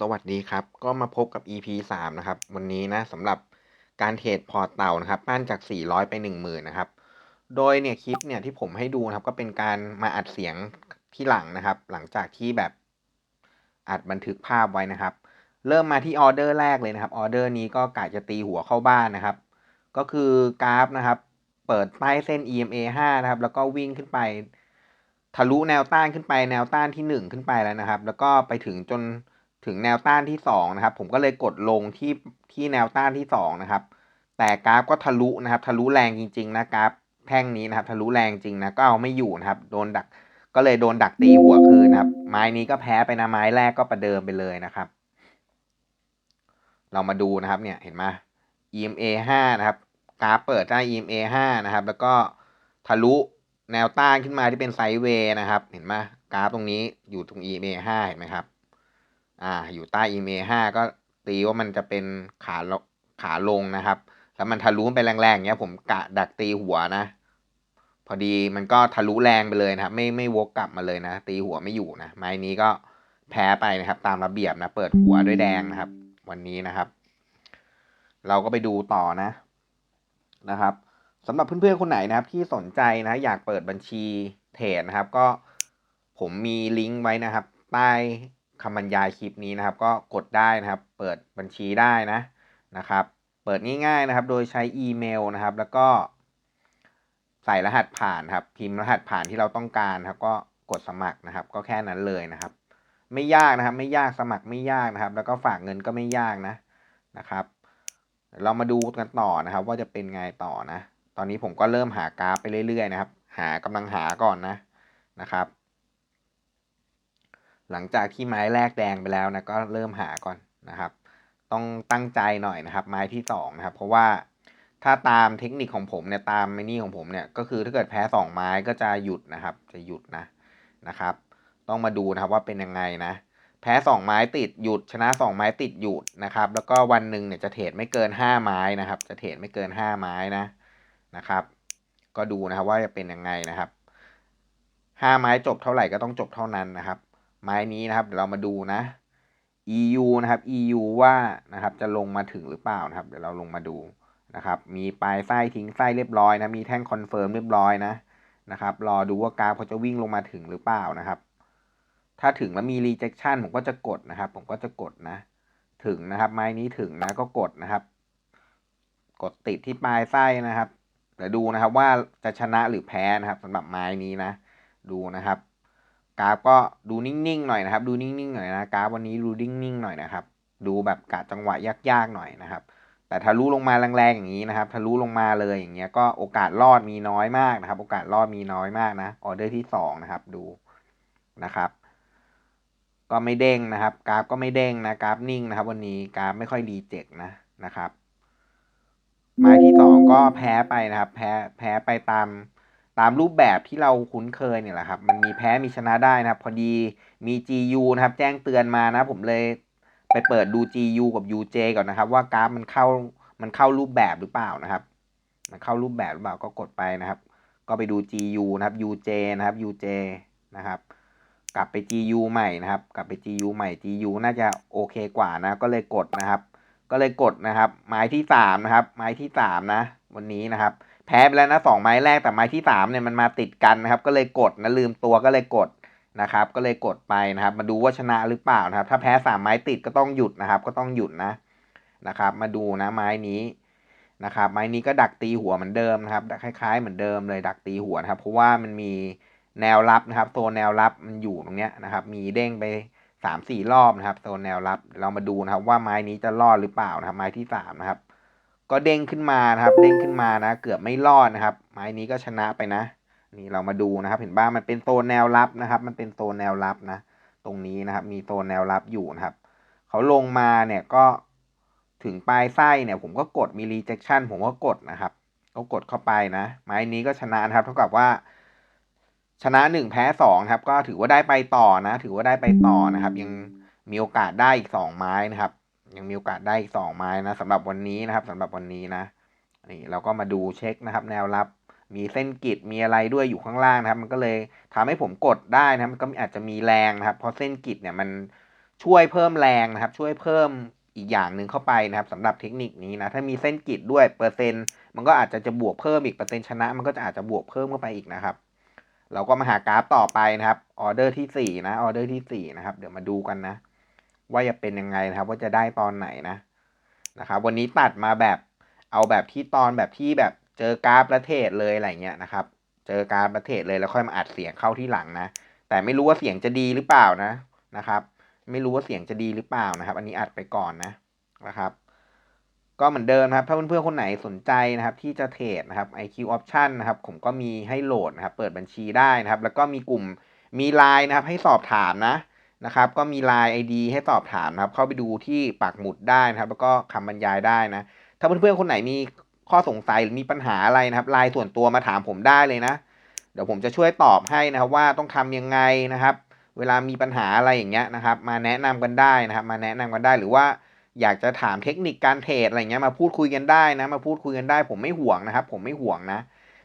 สวัสดีครับ ก็มาพบกับ EP 3 นะครับ วันนี้นะสำหรับการเทรดพอร์ตเต่านะครับ ปั้นจาก 400 ไป 10,000นะครับ โดยเนี่ยคลิปเนี่ยที่ผมให้ดูนะครับ ก็เป็นการมาอัดเสียงที่หลังนะครับ หลังจากที่แบบอัดบันทึกภาพไว้นะครับ เริ่มมาที่ออเดอร์แรกเลยนะครับ ออเดอร์นี้ก็กะจะตีหัวเข้าบ้านนะครับ ก็คือกราฟนะครับ เปิดใต้เส้น EMA 5 นะครับ แล้วก็วิ่งขึ้นไปทะลุแนวต้านขึ้นไปแนวต้านที่ 1 ขึ้นไปแล้วนะครับ แล้วก็ไปถึงจน ถึงแนวต้านที่2นะครับผมก็เลยกดลงที่ที่แนวต้านที่2นะครับแต่กราฟก็ทะลุนะครับทะลุแรงจริง ๆ นะกราฟแท่งนี้นะครับทะลุแรงจริงนะก็เอาไม่อยู่นะครับโดนดักก็เลยโดนดักตีหัวคืนนะครับ ไม้นี้ก็แพ้ไปนะไม้แรกก็ประเดิมไปเลยนะครับ เรามาดูนะครับเนี่ยเห็นไหม EMA 5นะครับกราฟเปิดได้ EMA 5นะครับ แล้วก็ทะลุแนวต้านขึ้นมาที่เป็นไซด์เวย์นะครับ เห็นไหมกราฟตรงนี้อยู่ตรง EMA 5เห็นไหมครับ อ่าอยู่ใต้ EMA 5ก็ตีว่ามันจะเป็นขาลขาลงนะครับ แล้วมันทะลุไปแรงๆเงี้ยผมกะดักตีหัวนะ พอดีมันก็ทะลุแรงไปเลยนะครับ ไม่ไม่วกกลับมาเลยนะ ตีหัวไม่อยู่นะไม้นี้ก็แพ้ไปนะครับ ตามระเบียบนะเปิดหัวด้วยแดงนะครับ วันนี้นะครับ เราก็ไปดูต่อนะนะครับสำหรับเพื่อนๆคนไหนนะครับ ที่สนใจนะอยากเปิดบัญชีเทรดนะครับ ก็ผมมีลิงก์ไว้นะครับใต้ คำบรรยายคลิปนี้นะครับ ก็กดได้นะครับ เปิดบัญชีได้นะนะครับ เปิดง่ายๆนะครับ โดยใช้อีเมลนะครับ แล้วก็ ใส่รหัสผ่านครับ พิมพ์รหัสผ่านที่เราต้องการครับ ก็กดสมัครนะครับ ก็แค่นั้นเลยนะครับ ไม่ยากนะครับ ไม่ยากสมัครไม่ยากนะครับ แล้วก็ฝากเงินก็ไม่ยากนะนะครับ เรามาดูกันต่อนะครับ ว่าจะเป็นไงต่อนะ ตอนนี้ผมก็เริ่มหากราฟไปเรื่อยๆนะครับ หากำลังหาก่อนนะนะครับ หลังจากที่ไม้แรกแดงไปแล้วนะก็เริ่มหาก่อนนะครับ ต้องตั้งใจหน่อยนะครับ ไม้ที่สองนะครับเพราะว่าถ้าตามเทคนิคของผมเนี่ยตามไมนี่ของผมเนี่ยก็คือถ้าเกิดแพ้สองไม้ก็จะหยุดนะครับ จะหยุดนะนะครับ ต้องมาดูนะครับว่าเป็นยังไงนะ แพ้สองไม้ติดหยุดชนะสองไม้ติดหยุดนะครับ แล้วก็วันหนึ่งเนี่ยจะเทรดไม่เกินห้าไม้นะครับ จะเทรดไม่เกินห้าไม้นะนะครับ ก็ดูนะครับว่าจะเป็นยังไงนะครับห้าไม้จบเท่าไหร่ก็ต้องจบเท่านั้นนะครับ ไม้นี้นะครับเดี๋ยวเรามาดูนะ EU นะครับ EU ว่านะครับจะลงมาถึงหรือเปล่านะครับ เดี๋ยวเราลงมาดูนะครับมีปลายไส้ทิ้งไส้เรียบร้อยนะมีแท่งคอนเฟิร์มเรียบร้อยนะนะครับรอดูว่ากราฟเขาจะวิ่งลงมาถึงหรือเปล่านะครับ ถ้าถึงแล้วมี rejection ผมก็จะกดนะครับ ผมก็จะกดนะ ถึงนะครับ ไม้นี้ถึงนะก็กดนะครับ กดติดที่ปลายไส้นะครับเดี๋ยวดูนะครับว่าจะชนะหรือแพ้นะครับสำหรับไม้นี้นะ ดูนะครับ กราฟก็ดูนิ่งๆหน่อยนะครับ ดูนิ่งๆหน่อยนะกราฟวันนี้ดูนิ่งๆหน่อยนะครับ ดูแบบกะจังหวะยากๆหน่อยนะครับ แต่ทะลุลงมาแรงๆอย่างนี้นะครับทะลุลงมาเลยอย่างเงี้ยก็โอกาสรอดมีน้อยมากนะครับ โอกาสรอดมีน้อยมากนะออเดอร์ที่สองนะครับดูนะครับ ก็ไม่เด้งนะครับ กราฟก็ไม่เด้งนะกราฟนิ่งนะครับ วันนี้กราฟไม่ค่อยดีเจ็กนะนะครับไม้ที่สองก็แพ้ไปนะครับ แพ้แพ้ไปตาม ตามรูปแบบที่เราคุ้นเคยเนี่ยแหละครับ มันมีแพ้มีชนะได้นะครับ พอดีมี GU นะครับ แจ้งเตือนมานะ ผมเลยไปเปิดดู GU กับ UJ ก่อนนะครับ ว่ากราฟมันเข้ามันเข้ารูปแบบหรือเปล่านะครับ มันเข้ารูปแบบหรือเปล่าก็กดไปนะครับ ก็ไปดู GU นะครับ UJ นะครับ UJ นะครับ กลับไป GU ใหม่นะครับ กลับไป GU ใหม่ GU น่าจะโอเคกว่านะ ก็เลยกดนะครับ ก็เลยกดนะครับ ไม้ที่สามนะครับ ไม้ที่สามนะ วันนี้นะครับ แพ้ไปแล้วนะสองไม้แรกแต่ไม้ที่สามเนี่ยมันมาติดกันนะครับ ก็เลยกดนะลืมตัวก็เลยกดนะครับ ก็เลยกดไปนะครับ มาดูว่าชนะหรือเปล่านะครับ ถ้าแพ้สามไม้ติดก็ต้องหยุดนะครับ ก็ต้องหยุดนะนะครับ มาดูนะไม้นี้นะครับ ไม้นี้ก็ดักตีหัวเหมือนเดิมนะครับคล้ายๆเหมือนเดิมเลยดักตีหัวนะครับ เพราะว่ามันมีแนวรับนะครับโซนแนวรับมันอยู่ตรงเนี้ยนะครับ มีเด้งไปสามสี่รอบนะครับโซนแนวรับเรามาดูนะครับ ว่าไม้นี้จะรอดหรือเปล่านะครับ ไม้ที่สามนะครับ ก็เด้งขึ้นมานะครับ เด้งขึ้นมานะ เกือบไม่รอดนะครับ ไม้นี้ก็ชนะไปนะ นี่เรามาดูนะครับ เห็นบ้างมันเป็นโซนแนวรับนะครับ มันเป็นโซนแนวรับนะ ตรงนี้นะครับ มีโซนแนวรับอยู่นะครับ เขาลงมาเนี่ยก็ถึงปลายไส้เนี่ย ผมก็กดมี rejection ผมก็กดนะครับ ก็กดเข้าไปนะ ไม้นี้ก็ชนะนะครับ เท่ากับว่า ชนะหนึ่งแพ้สองครับ ก็ถือว่าได้ไปต่อนะ ถือว่าได้ไปต่อนะครับ ยังมีโอกาสได้อีกสองไม้นะครับ ยังมีโอกาสได้อีกสองไม้นะสำหรับวันนี้นะครับสำหรับวันนี้นะนี่เราก็มาดูเช็คนะครับ แนวรับ มีเส้นกิดมีอะไรด้วยอยู่ข้างล่างนะครับ มันก็เลยทำให้ผมกดได้นะครับมันก็อาจจะมีแรงนะครับเพราะเส้นกิดเนี่ยมันช่วยเพิ่มแรงนะครับ ช่วยเพิ่มอีกอย่างหนึ่งเข้าไปนะครับสำหรับเทคนิคนี้นะถ้ามีเส้นกริดด้วยเปอร์เซ็นต์ มันก็อาจจะจะบวกเพิ่มอีกเปอร์เซ็นต์ชนะ มันก็จะอาจจะบวกเพิ่มเข้าไปอีกนะครับ เราก็มาหากราฟต่อไปนะครับออเดอร์ที่สี่นะออเดอร์ที่สี่นะครับเดี๋ยวมาดูกันนะ ว่าจะเป็นยังไงนะครับ ว่าจะได้ตอนไหนนะนะครับ วันนี้ตัดมาแบบเอาแบบที่ตอนแบบที่แบบเจอกราฟประเทศเลยอะไรเงี้ยนะครับ เจอกราฟประเทศเลยแล้วค่อยมาอัดเสียงเข้าที่หลังนะ แต่ไม่รู้ว่าเสียงจะดีหรือเปล่านะนะครับ ไม่รู้ว่าเสียงจะดีหรือเปล่านะครับ อันนี้อัดไปก่อนนะนะครับ ก็เหมือนเดิมครับ ถ้าเพื่อนๆคนไหนสนใจนะครับ ที่จะเทรดนะครับ IQ Option นะครับ ผมก็มีให้โหลดนะครับ เปิดบัญชีได้นะครับ แล้วก็มีกลุ่มมีไลน์นะครับ ให้สอบถามนะ นะครับ ก็มีไลน์ ID ให้สอบถามนะครับ เข้าไปดูที่ปักหมุดได้นะครับ แล้วก็คำบรรยายได้นะ ถ้าเพื่อนๆคนไหนมีข้อสงสัยหรือมีปัญหาอะไรนะครับไลน์ส่วนตัวมาถามผมได้เลยนะ เดี๋ยวผมจะช่วยตอบให้นะครับว่าต้องทำยังไงนะครับ เวลามีปัญหาอะไรอย่างเงี้ยนะครับ มาแนะนำกันได้นะครับ มาแนะนำกันได้หรือว่าอยากจะถามเทคนิคการเทรดอะไรเงี้ยมาพูดคุยกันได้นะ มาพูดคุยกันได้ ผมไม่ห่วงนะครับ ผมไม่ห่วงนะ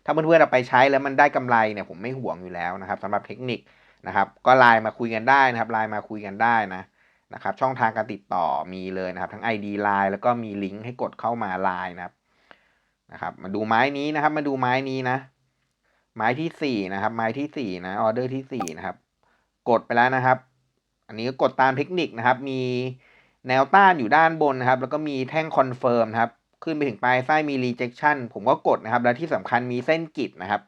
ถ้าเพื่อนๆเอาไปใช้แล้วมันได้กำไรเนี่ยผมไม่ห่วงอยู่แล้วนะครับสำหรับเทคนิค นะครับ ก็ไลน์มาคุยกันได้นะครับไลน์มาคุยกันได้นะนะครับช่องทางการติดต่อมีเลยนะครับ ทั้ง ID ไลน์แล้วก็มีลิงก์ให้กดเข้ามาไลน์นะครับนะครับมาดูไม้นี้นะครับ มาดูไม้นี้นะ ไม้ที่สี่นะครับ ไม้ที่สี่นะออเดอร์ที่สี่นะครับ กดไปแล้วนะครับ อันนี้ก็กดตามเทคนิคนะครับ มีแนวต้านอยู่ด้านบนนะครับ แล้วก็มีแท่งคอนเฟิร์มนะครับ ขึ้นไปถึงปลายไส้มี rejection ผมก็กดนะครับ แล้วที่สำคัญมีเส้นกิดนะครับ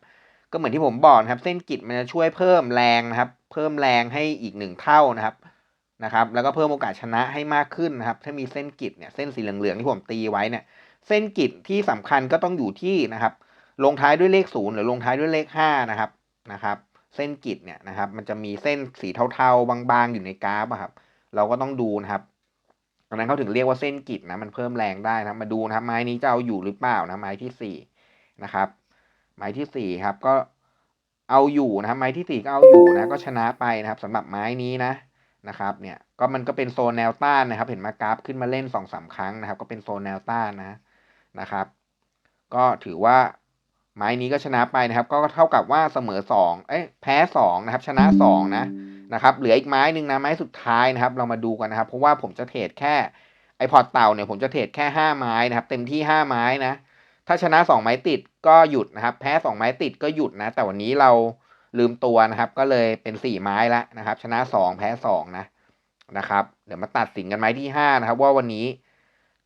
ก็เหมือนที่ผมบอกนะครับ เส้นกิดมันจะช่วยเพิ่มแรงนะครับ เพิ่มแรงให้อีกหนึ่งเท่านะครับนะครับ แล้วก็เพิ่มโอกาสชนะให้มากขึ้นนะครับ ถ้ามีเส้นกิดเนี่ยเส้นสีเหลืองๆที่ผมตีไว้เนี่ย เส้นกิดที่สำคัญก็ต้องอยู่ที่นะครับ ลงท้ายด้วยเลขศูนย์หรือลงท้ายด้วยเลขห้านะครับนะครับ เส้นกิดเนี่ยนะครับ มันจะมีเส้นสีเทาๆบางๆอยู่ในกราฟครับ เราก็ต้องดูนะครับดังนั้นเขาถึงเรียกว่าเส้นกิดนะมันเพิ่มแรงได้นะมาดูนะครับไม้นี้จะเอาอยู่หรือเปล่านะไม้ที่สี่นะครับ ไม้ที่สี่ครับ ก็เอาอยู่นะครับ ไม้ที่สี่ก็เอาอยู่นะ ก็ชนะไปนะครับสำหรับไม้นี้นะนะครับเนี่ยก็มันก็เป็นโซนแนวต้านนะครับ เห็นมากราฟขึ้นมาเล่นสองสามครั้งนะครับ ก็เป็นโซนแนวต้านนะนะครับ ก็ถือว่าไม้นี้ก็ชนะไปนะครับ ก็เท่ากับว่าเสมอสองเอ้ยแพ้สองนะครับ ชนะสองนะนะครับเหลืออีกไม้หนึ่งนะไม้สุดท้ายนะครับ เรามาดูกันนะครับ เพราะว่าผมจะเทรดแค่ไอพอร์ตเต่าเนี่ยผมจะเทรดแค่ห้าไม้นะครับ เต็มที่ห้าไม้นะ ถ้าชนะสองไม้ติดก็หยุดนะครับ แพ้สองไม้ติดก็หยุดนะ แต่วันนี้เราลืมตัวนะครับ ก็เลยเป็นสี่ไม้ละนะครับ ชนะสองแพ้สองนะนะครับ เดี๋ยวมาตัดสินกันไม้ที่ห้านะครับ ว่าวันนี้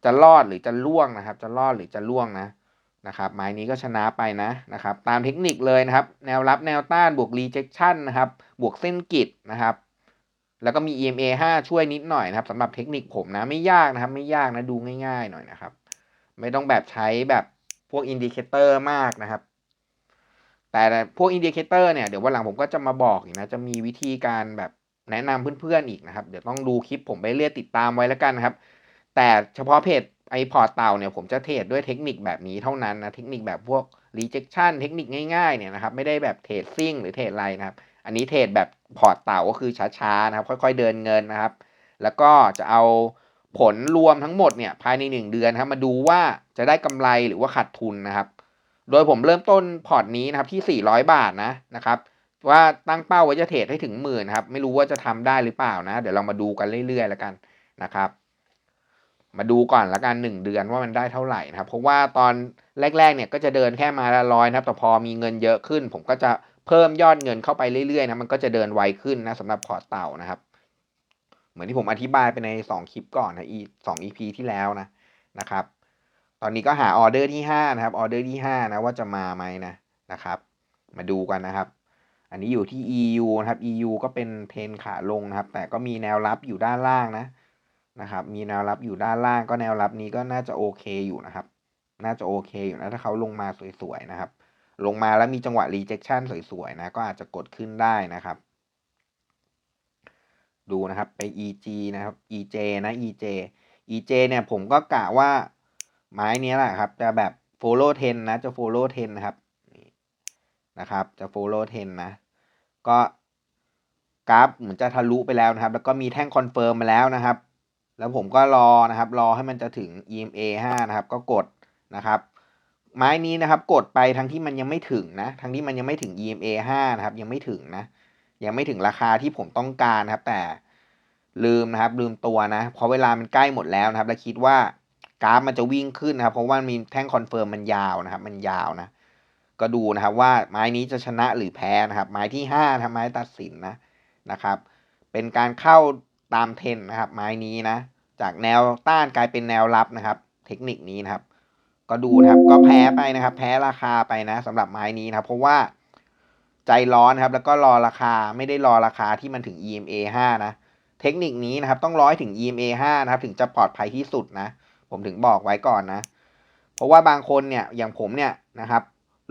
จะรอดหรือจะล่วงนะครับ จะรอดหรือจะล่วงนะนะครับ ไม้นี้ก็ชนะไปนะนะครับ ตามเทคนิคเลยนะครับ แนวรับแนวต้านบวก rejection นะครับ บวกเส้นกิดนะครับ แล้วก็มี EMA 5 ช่วยนิดหน่อยนะครับสำหรับเทคนิคผมนะไม่ยากนะครับ ไม่ยากนะดูง่าย ๆ หน่อยนะครับ ไม่ต้องแบบใช้แบบ พวกอินดิเคเตอร์มากนะครับ แต่พวกอินดิเคเตอร์เนี่ยเดี๋ยววันหลังผมก็จะมาบอกอีกนะจะมีวิธีการแบบแนะนำเพื่อนๆอีกนะครับ เดี๋ยวต้องดูคลิปผมไปเรียติดตามไว้แล้วกันนะครับ แต่เฉพาะเพจไอพอร์ตเต่าเนี่ยผมจะเทรดด้วยเทคนิคแบบนี้เท่านั้นนะเทคนิคแบบพวก rejection เทคนิคง่ายๆเนี่ยนะครับไม่ได้แบบเทรดซิ่งหรือเทรดอะไรนะครับ อันนี้เทรดแบบพอร์ตเต่าก็คือช้าๆนะครับ ค่อยๆเดินเงินนะครับ แล้วก็จะเอา ผลรวมทั้งหมดเนี่ยภายใน 1 เดือนครับมาดูว่าจะได้กำไรหรือว่าขาดทุนนะครับ โดยผมเริ่มต้นพอร์ตนี้นะครับที่ 400 บาทนะนะครับว่าตั้งเป้าไว้จะเทรดให้ถึงหมื่นครับไม่รู้ว่าจะทำได้หรือเปล่านะ เดี๋ยวเรามาดูกันเรื่อยๆแล้วกันนะครับมาดูก่อนละกันหนึ่งเดือนว่ามันได้เท่าไหร่นะครับ เพราะว่าตอนแรกๆเนี่ยก็จะเดินแค่มาละร้อยนะครับ แต่พอมีเงินเยอะขึ้น ผมก็จะเพิ่มยอดเงินเข้าไปเรื่อยๆนะมันก็จะเดินไวขึ้นนะสำหรับพอร์ตเต่านะครับ เหมือนที่ผมอธิบายไปในสองคลิปก่อนนะอีสองอีที่แล้วนะนะครับ ตอนนี้ก็หาออเดอร์ที่ห้านะครับออเดอร์ที่ห้านะว่าจะมาไหมนะนะครับ มาดูกันนะครับ อันนี้อยู่ที่ EU นะครับ EU ก็เป็นเทรนขาลงนะครับ แต่ก็มีแนวรับอยู่ด้านล่างนะนะครับ มีแนวรับอยู่ด้านล่าง ก็แนวรับนี้ก็น่าจะโอเคอยู่นะครับ น่าจะโอเคอยู่นะถ้าเขาลงมาสวยๆนะครับ ลงมาแล้วมีจังหวะ rejection สวยๆนะก็อาจจะกดขึ้นได้นะครับ ดูนะครับไป EG นะครับ EJ นะ EJ EJ เนี่ยผมก็กะว่าไม้นี้แหละครับ จะแบบ follow 10 นะ จะ follow 10 นะครับนะครับ จะ follow 10 นะ ก็กราฟเหมือนจะทะลุไปแล้วนะครับ แล้วก็มีแท่งคอนเฟิร์มมาแล้วนะครับ แล้วผมก็รอนะครับ รอให้มันจะถึง EMA 5 นะครับ ก็กดนะครับ ไม้นี้นะครับ กดไปทั้งที่มันยังไม่ถึงนะ ทั้งที่มันยังไม่ถึง EMA 5 นะครับ ยังไม่ถึงนะ ยังไม่ถึงราคาที่ผมต้องการนะครับ แต่ลืมนะครับ ลืมตัวนะ เพราะเวลามันใกล้หมดแล้วนะครับ แล้วคิดว่ากราฟมันจะวิ่งขึ้นนะครับ เพราะว่ามีแท่งคอนเฟิร์มมันยาวนะครับ มันยาวนะ ก็ดูนะครับว่าไม้นี้จะชนะหรือแพ้นะครับ ไม้ที่ห้าไม้ตัดสินนะนะครับ เป็นการเข้าตามเทรนนะครับ ไม้นี้นะ จากแนวต้านกลายเป็นแนวรับนะครับ เทคนิคนี้นะครับ ก็ดูนะครับ ก็แพ้ไปนะครับ แพ้ราคาไปนะสำหรับไม้นี้นะครับ เพราะว่า ใจร้อนครับ แล้วก็รอราคาไม่ได้รอราคาที่มันถึง EMA 5 นะ เทคนิคนี้นะครับ ต้องรอให้ถึง EMA 5 นะครับ ถึงจะปลอดภัยที่สุดนะ ผมถึงบอกไว้ก่อนนะ เพราะว่าบางคนเนี่ย อย่างผมเนี่ยนะครับ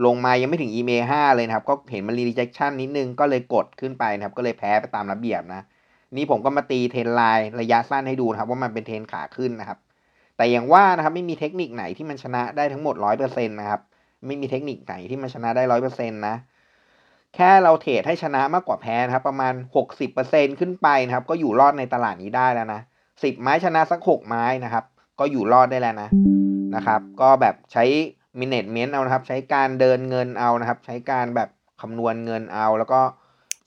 ลงมายังไม่ถึง EMA 5 เลยนะครับ ก็เห็นมัน rejection นิดนึง ก็เลยกดขึ้นไปนะครับ ก็เลยแพ้ไปตามระเบียบนะ นี่ผมก็มาตีเทรนไลน์ระยะสั้นให้ดูนะครับ ว่ามันเป็นเทรนขาขึ้นนะครับ แต่อย่างว่านะครับ ไม่มีเทคนิคไหนที่มันชนะได้ทั้งหมดร้อยเปอร์เซ็นต์นะครับ ไม่มีเทคนิคไหนที่มันชนะได้ร้อยเปอร์เซ็นต์นะ แค่เราเทรดให้ชนะมากกว่าแพ้นะครับ ประมาณหกสิบเปอร์เซ็นขึ้นไปนะครับ ก็อยู่รอดในตลาดนี้ได้แล้วนะสิบไม้ชนะสักหกไม้นะครับ ก็อยู่รอดได้แล้วนะนะครับ ก็แบบใช้ management เอานะครับ ใช้การเดินเงินเอานะครับ ใช้การแบบคำนวณเงินเอา แล้วก็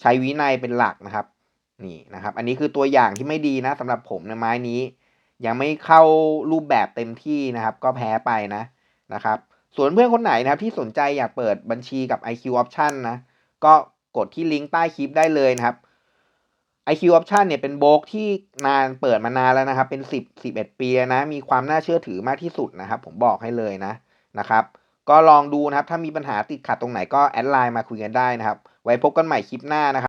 ใช้วินัยเป็นหลักนะครับนี่นะครับ อันนี้คือตัวอย่างที่ไม่ดีนะสำหรับผมในไม้นี้ ยังไม่เข้ารูปแบบเต็มที่นะครับ ก็แพ้ไปนะนะครับ ส่วนเพื่อนคนไหนนะครับที่สนใจอยากเปิดบัญชีกับ IQ Option นะ ก็กดที่ลิงก์ใต้คลิปได้เลยนะครับ IQ Option เนี่ยเป็นโบรกที่นานเปิดมานานแล้วนะครับ เป็น 10 11 ปีนะ มีความน่าเชื่อถือมากที่สุดนะครับ ผมบอกให้เลยนะนะครับ ก็ลองดูนะครับ ถ้ามีปัญหาติดขัดตรงไหนก็แอดไลน์มาคุยกันได้นะครับ ไว้พบกันใหม่คลิปหน้านะครับ